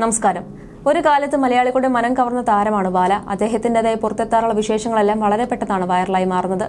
നമസ്കാരം. ഒരു കാലത്ത് മലയാളികളുടെ മനം കവർന്ന താരമാണ് ബാല. അദ്ദേഹത്തിന്റെതായ പുറത്തെത്താറുള്ള വിശേഷങ്ങളെല്ലാം വളരെ പെട്ടെന്നാണ് വൈറലായി മാറുന്നത്.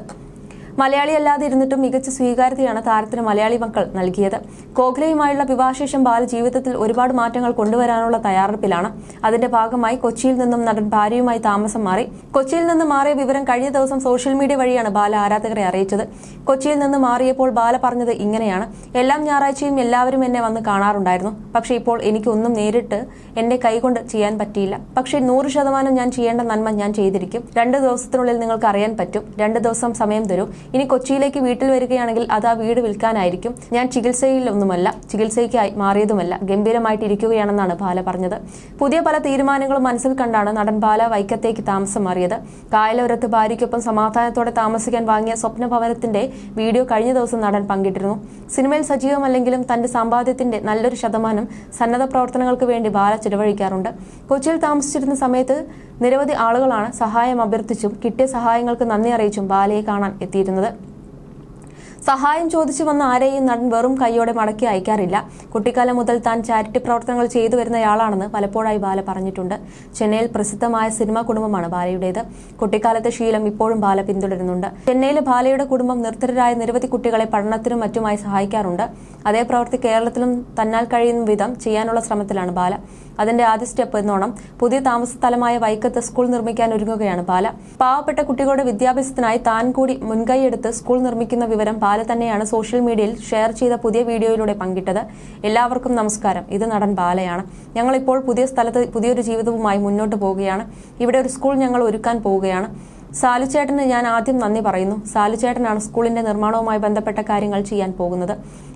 മലയാളിയല്ലാതെ ഇരുന്നിട്ടും മികച്ച സ്വീകാര്യതയാണ് താരത്തിന് മലയാളി മക്കൾ നൽകിയത്. കോഖ്ലയുമായുള്ള വിവാഹശേഷം ബാല ജീവിതത്തിൽ ഒരുപാട് മാറ്റങ്ങൾ കൊണ്ടുവരാനുള്ള തയ്യാറെടുപ്പിലാണ്. അതിന്റെ ഭാഗമായി കൊച്ചിയിൽ നിന്നും നടൻ ഭാര്യയുമായി താമസം മാറി. കൊച്ചിയിൽ നിന്ന് മാറിയ വിവരം കഴിഞ്ഞ ദിവസം സോഷ്യൽ മീഡിയ വഴിയാണ് ബാല ആരാധകരെ അറിയിച്ചത്. കൊച്ചിയിൽ നിന്ന് മാറിയപ്പോൾ ബാല പറഞ്ഞത് ഇങ്ങനെയാണ്. എല്ലാം ഞായറാഴ്ചയും എല്ലാവരും എന്നെ വന്ന് കാണാറുണ്ടായിരുന്നു. പക്ഷെ ഇപ്പോൾ എനിക്കൊന്നും നേരിട്ട് എന്റെ കൈകൊണ്ട് ചെയ്യാൻ പറ്റിയില്ല. പക്ഷേ നൂറ് ശതമാനം ഞാൻ ചെയ്യേണ്ട നന്മ ഞാൻ ചെയ്തിരിക്കും. രണ്ട് ദിവസത്തിനുള്ളിൽ നിങ്ങൾക്ക് അറിയാൻ പറ്റും. രണ്ട് ദിവസം സമയം തരൂ. ഇനി കൊച്ചിയിലേക്ക് വീട്ടിൽ വരികയാണെങ്കിൽ അത് ആ വീട് വിൽക്കാനായിരിക്കും. ഞാൻ ചികിത്സയിലൊന്നുമല്ല ചികിത്സയ്ക്കായി മാറിയതുമല്ല ഗംഭീരമായിട്ട് ഇരിക്കുകയാണെന്നാണ് ബാല പറഞ്ഞത്. പുതിയ പല തീരുമാനങ്ങളും മനസ്സിൽ കണ്ടാണ് നടൻ ബാല വൈക്കത്തേക്ക് താമസം മാറിയത്. കായലോരത്ത് ഭാര്യയ്ക്കൊപ്പം സമാധാനത്തോടെ താമസിക്കാൻ വാങ്ങിയ സ്വപ്നഭവനത്തിന്റെ വീഡിയോ കഴിഞ്ഞ ദിവസം നടൻ പങ്കിട്ടിരുന്നു. സിനിമയിൽ സജീവമല്ലെങ്കിലും തന്റെ സമ്പാദ്യത്തിന്റെ നല്ലൊരു ശതമാനം സന്നദ്ധ പ്രവർത്തനങ്ങൾക്ക് വേണ്ടി ബാല ചിലവഴിക്കാറുണ്ട്. കൊച്ചിയിൽ താമസിച്ചിരുന്ന സമയത്ത് നിരവധി ആളുകളാണ് സഹായം അഭ്യർത്ഥിച്ചും കിട്ടിയ സഹായങ്ങൾക്ക് നന്ദി അറിയിച്ചും ബാലയെ കാണാൻ എത്തിയിരുന്നത്. സഹായം ചോദിച്ചു വന്ന ആരെയും നടൻ വെറും കൈയോടെ മടക്കി അയക്കാറില്ല. കുട്ടിക്കാലം മുതൽ താൻ ചാരിറ്റി പ്രവർത്തനങ്ങൾ ചെയ്തു വരുന്നയാളാണെന്ന് പലപ്പോഴായി ബാല പറഞ്ഞിട്ടുണ്ട്. ചെന്നൈയിൽ പ്രസിദ്ധമായ സിനിമാ കുടുംബമാണ് ബാലയുടേത്. കുട്ടിക്കാലത്തെ ശീലം ഇപ്പോഴും ബാല പിന്തുടരുന്നുണ്ട്. ചെന്നൈയിലെ ബാലയുടെ കുടുംബം നിർത്തരായ നിരവധി കുട്ടികളെ പഠനത്തിനും മറ്റുമായി സഹായിക്കാറുണ്ട്. അതേ പ്രവൃത്തി കേരളത്തിലും തന്നാൽ കഴിയുന്ന വിധം ചെയ്യാനുള്ള ശ്രമത്തിലാണ് ബാല. അതിന്റെ ആദ്യ സ്റ്റെപ്പ് എന്നോണം പുതിയ താമസ സ്ഥലമായ വൈക്കത്ത് സ്കൂൾ നിർമ്മിക്കാൻ ഒരുങ്ങുകയാണ് പാല പാവപ്പെട്ട കുട്ടികളുടെ വിദ്യാഭ്യാസത്തിനായി താൻ കൂടി മുൻകൈയെടുത്ത് സ്കൂൾ നിർമ്മിക്കുന്ന വിവരം പാല തന്നെയാണ് സോഷ്യൽ മീഡിയയിൽ ഷെയർ ചെയ്ത പുതിയ വീഡിയോയിലൂടെ പങ്കിട്ടത്. എല്ലാവർക്കും നമസ്കാരം. ഇത് നടൻ ബാലയാണ്. ഞങ്ങളിപ്പോൾ പുതിയ സ്ഥലത്ത് പുതിയൊരു ജീവിതവുമായി മുന്നോട്ട് പോവുകയാണ്. ഇവിടെ ഒരു സ്കൂൾ ഞങ്ങൾ ഒരുക്കാൻ പോവുകയാണ്. സാലുചേട്ടന് ഞാൻ ആദ്യം നന്ദി പറയുന്നു. സാലുചേട്ടനാണ് സ്കൂളിന്റെ നിർമ്മാണവുമായി ബന്ധപ്പെട്ട കാര്യങ്ങൾ ചെയ്യാൻ പോകുന്നത്.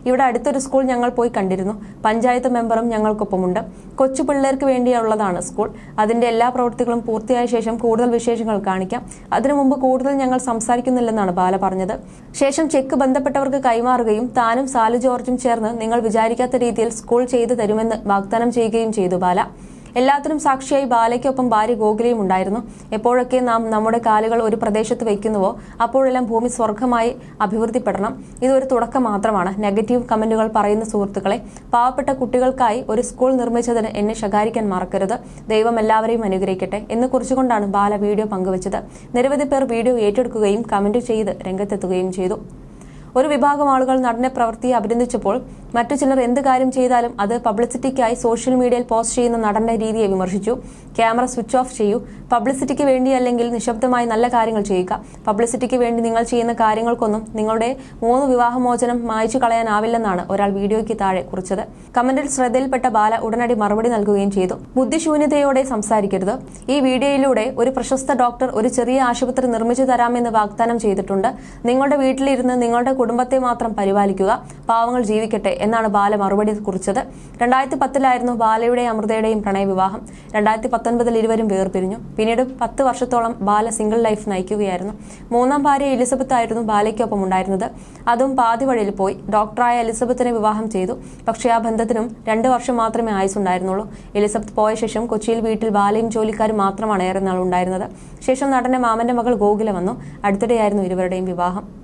ഇവിടെ അടുത്തൊരു സ്കൂൾ ഞങ്ങൾ പോയി കണ്ടിരുന്നു. പഞ്ചായത്ത് മെമ്പറും ഞങ്ങൾക്കൊപ്പമുണ്ട്. കൊച്ചു പിള്ളേർക്ക് വേണ്ടിയുള്ളതാണ് സ്കൂൾ. അതിന്റെ എല്ലാ പ്രവൃത്തികളും പൂർത്തിയായ ശേഷം കൂടുതൽ വിശേഷങ്ങൾ കാണിക്കാം. അതിനു മുമ്പ് കൂടുതൽ ഞങ്ങൾ സംസാരിക്കുന്നില്ലെന്നാണ് ബാല പറഞ്ഞത്. ശേഷം ചെക്ക് ബന്ധപ്പെട്ടവർക്ക് കൈമാറുകയും താനും സാലു ജോർജും ചേർന്ന് നിങ്ങൾ വിചാരിക്കാത്ത രീതിയിൽ സ്കൂൾ ചെയ്തു തരുമെന്ന് വാഗ്ദാനം ചെയ്യുകയും ചെയ്തു ബാല. എല്ലാത്തിനും സാക്ഷിയായി ബാലയ്ക്കൊപ്പം ഭാര്യ ഗോകുലയും ഉണ്ടായിരുന്നു. എപ്പോഴൊക്കെ നാം നമ്മുടെ കാലുകൾ ഒരു പ്രദേശത്ത് വയ്ക്കുന്നുവോ അപ്പോഴെല്ലാം ഭൂമി സ്വർഗമായി അഭിവൃദ്ധിപ്പെടണം. ഇതൊരു തുടക്കം മാത്രമാണ്. നെഗറ്റീവ് കമന്റുകൾ പറയുന്ന സുഹൃത്തുക്കളെ പാവപ്പെട്ട കുട്ടികൾക്കായി ഒരു സ്കൂൾ നിർമ്മിച്ചതിന് എന്നെ ശകാരിക്കാൻ മറക്കരുത്. ദൈവം എല്ലാവരെയും അനുഗ്രഹിക്കട്ടെ. എന്ന് കുറിച്ചുകൊണ്ടാണ് ബാല വീഡിയോ പങ്കുവച്ചത്. നിരവധി പേർ വീഡിയോ ഏറ്റെടുക്കുകയും കമന്റ് ചെയ്ത് രംഗത്തെത്തുകയും ചെയ്തു. ഒരു വിഭാഗം ആളുകൾ നടന്റെ പ്രവൃത്തിയെ അഭിനന്ദിച്ചപ്പോൾ മറ്റു ചിലർ എന്ത് കാര്യം ചെയ്താലും അത് പബ്ലിസിറ്റിക്കായി സോഷ്യൽ മീഡിയയിൽ പോസ്റ്റ് ചെയ്യുന്ന നടന്റെ രീതിയെ വിമർശിച്ചു. ക്യാമറ സ്വിച്ച് ഓഫ് ചെയ്യൂ. പബ്ലിസിറ്റിക്ക് വേണ്ടി അല്ലെങ്കിൽ നിശബ്ദമായി നല്ല കാര്യങ്ങൾ ചെയ്യുക. പബ്ലിസിറ്റിക്ക് വേണ്ടി നിങ്ങൾ ചെയ്യുന്ന കാര്യങ്ങൾക്കൊന്നും നിങ്ങളുടെ മൂന്ന് വിവാഹമോചനം മായ്ച്ചു കളയാനാവില്ലെന്നാണ് ഒരാൾ വീഡിയോയ്ക്ക് താഴെ കുറിച്ചത്. കമന്റിൽ ശ്രദ്ധയിൽപ്പെട്ട ബാല ഉടനടി മറുപടി നൽകുകയും ചെയ്തു. ബുദ്ധിശൂന്യതയോടെ സംസാരിക്കരുത്. ഈ വീഡിയോയിലൂടെ ഒരു പ്രശസ്ത ഡോക്ടർ ഒരു ചെറിയ ആശുപത്രി നിർമ്മിച്ചു തരാമെന്ന് വാഗ്ദാനം ചെയ്തിട്ടുണ്ട്. നിങ്ങളുടെ വീട്ടിലിരുന്ന് നിങ്ങളുടെ കുടുംബത്തെ മാത്രം പരിപാലിക്കുക പാവങ്ങൾ ജീവിക്കട്ടെ എന്നാണ് ബാല മറുപടി കുറിച്ചത്. രണ്ടായിരത്തി പത്തിലായിരുന്നു ബാലയുടെയും അമൃതയുടെയും പ്രണയവിവാഹം. രണ്ടായിരത്തി പത്തൊൻപതിൽ ഇരുവരും വേർപിരിഞ്ഞു. പിന്നീട് പത്ത് വർഷത്തോളം ബാല സിംഗിൾ ലൈഫ് നയിക്കുകയായിരുന്നു. മൂന്നാം ഭാര്യ എലിസബത്ത് ആയിരുന്നു ബാലയ്ക്കൊപ്പം ഉണ്ടായിരുന്നത്. അതും പാതി വഴിയിൽ പോയി. ഡോക്ടറായ എലിസബത്തിനെ വിവാഹം ചെയ്തു. പക്ഷേ ആ ബന്ധത്തിനും രണ്ട് വർഷം മാത്രമേ ആയുസുണ്ടായിരുന്നുള്ളൂ എലിസബത്ത് പോയ ശേഷം കൊച്ചിയിൽ വീട്ടിൽ ബാലയും ജോലിക്കാരും മാത്രമാണ് ഏറെ നാൾ ഉണ്ടായിരുന്നത് ശേഷം നടന്റെ മാമന്റെ മകൾ ഗോകുല വന്നു. അടുത്തിടെയായിരുന്നു ഇരുവരുടെയും വിവാഹം.